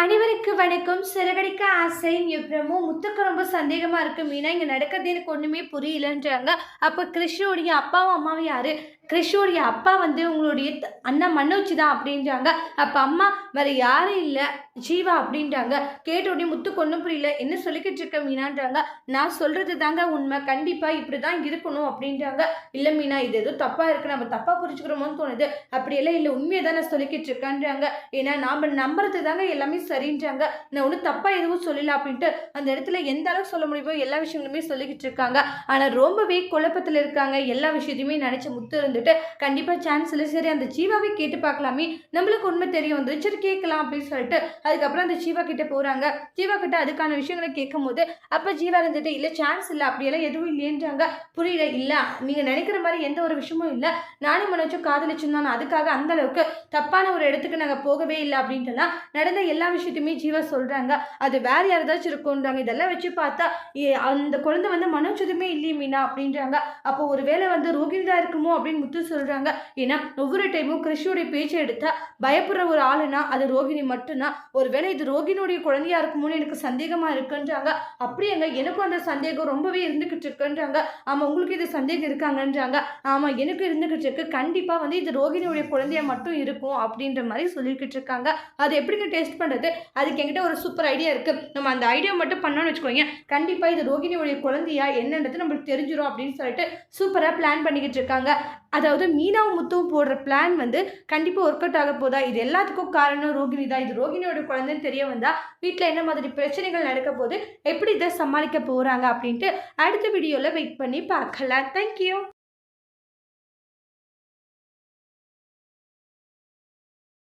அனைவருக்கு வணக்கம். சிறகடிக்க ஆசை எவ்வளமோ முத்துக்கு ரொம்ப சந்தேகமாக இருக்கு. மீனா இங்கே நடக்கிறது எனக்கு ஒன்றுமே புரியலன்றாங்க. அப்போ கிருஷ்ணனுடைய அப்பாவும் அம்மாவும் யார்? கிறிஷோடைய அப்பா வந்து உங்களுடைய அண்ணன் அண்ணா மன்னோச்சி தான் அப்படின்றாங்க. அப்போ அம்மா வேற யாரும் இல்லை. ஜீவா அப்படின்றாங்க. கேட்ட உடனே முத்துக்கு ஒன்றும் புரியல. என்ன சொல்லிக்கிட்டு இருக்க மீனான்றாங்க. நான் சொல்கிறது தாங்க உண்மை. கண்டிப்பாக இப்படி தான் இருக்கணும் அப்படின்றாங்க. இல்லை மீனா இது எதுவும் தப்பாக இருக்கு. நம்ம தப்பாக புரிஞ்சுக்கிறோமோன்னு தோணுது. அப்படியெல்லாம் இல்லை. உண்மையை தான் நான் சொல்லிக்கிட்டு இருக்கேன்றாங்க. ஏன்னா நாம் நம்புறது தாங்க எல்லாமே சரின்றாங்க. நான் ஒன்றும் தப்பாக எதுவும் சொல்லல அப்படின்ட்டு அந்த இடத்துல எந்த அளவுக்கு சொல்ல முடியுமோ எல்லா விஷயங்களுமே சொல்லிக்கிட்டு இருக்காங்க. ஆனால் ரொம்பவே குழப்பத்தில் இருக்காங்க. எல்லா விஷயத்தையுமே நினச்ச முத்து வந்துட்டு கண்டிப்பாக சான்ஸ் இல்லை சரி அந்த ஜீவாவை கேட்டு பார்க்கலாமே. நம்மளுக்கு உண்மை தெரிய வந்து சரி கேட்கலாம் அப்படின்னு சொல்லிட்டு அதுக்கப்புறம் அந்த ஜீவா கிட்டே போகிறாங்க ஜீவா கிட்ட அதுக்கான விஷயங்களை கேட்கும்போது அப்போ ஜீவா இருந்துட்டு இல்லை சான்ஸ் இல்லை அப்படியெல்லாம் எதுவும் இல்லைன்றாங்க. புரியல இல்லை நீங்கள் நினைக்கிற மாதிரி எந்த ஒரு விஷயமும் இல்லை. நானும் மனோச்சும் காதலிச்சும் தான் அதுக்காக அந்த அளவுக்கு தப்பான ஒரு இடத்துக்கு நாங்கள் போகவே இல்லை அப்படின்ட்டுலாம் நடந்த எல்லா விஷயத்தையுமே ஜீவா சொல்கிறாங்க அது வேற யாரதாச்சும் இருக்கும்ன்றாங்க. இதெல்லாம் வச்சு பார்த்தா அந்த குழந்தை வந்து மனோச்சதுமே இல்லையே மீனா அப்படின்றாங்க. அப்போ ஒரு வேளை வந்து ரோகிணி தான் இருக்குமோ அப்படின்னு முத்து சொல்கிறாங்க ஏன்னா ஒவ்வொரு டைமும் கிருஷியோடைய பேச்சை எடுத்தா பயப்படுற ஒரு ஆளுனா அது ரோஹிணி மட்டும்தான். ஒருவேளை இது ரோஹினுடைய குழந்தையா இருக்குமோன்னு எனக்கு சந்தேகமாக இருக்குன்றாங்க. அப்படியேங்க எனக்கும் அந்த சந்தேகம் ரொம்பவே இருந்துக்கிட்டு இருக்குன்றாங்க. ஆமாம் உங்களுக்கு இது சந்தேகம் இருக்காங்கன்றாங்க. ஆமாம் எனக்கு இருந்துக்கிட்டு இருக்கு. கண்டிப்பாக வந்து இது ரோகிணியோடைய குழந்தையா மட்டும் இருக்கும் அப்படின்ற மாதிரி சொல்லிக்கிட்டு இருக்காங்க. அது எப்படிங்க டேஸ்ட் பண்ணுறது அதுக்கு என்கிட்ட ஒரு சூப்பர் ஐடியா இருக்குது நம்ம அந்த ஐடியா மட்டும் பண்ணோம்னு வச்சுக்கோங்க. கண்டிப்பாக இது ரோகிணியோடைய குழந்தையா என்னன்றது நம்மளுக்கு தெரிஞ்சிடும் அப்படின்னு சொல்லிட்டு சூப்பராக பிளான் பண்ணிக்கிட்டு இருக்காங்க. அதாவது மீனாவும் முத்துவும் போடுற பிளான் வந்து கண்டிப்பாக ஒர்க் அவுட் ஆக போதா? இது எல்லாத்துக்கும் காரணம் ரோகிணி தான். இது ரோகிணியோட குழந்தைன்னு தெரிய வந்தால் வீட்டில் என்ன மாதிரி பிரச்சனைகள் நடக்க போது எப்படி இதை சமாளிக்க போகிறாங்க அப்படின்ட்டு அடுத்த வீடியோவில் வெயிட் பண்ணி பார்க்கலாம். தேங்க்யூ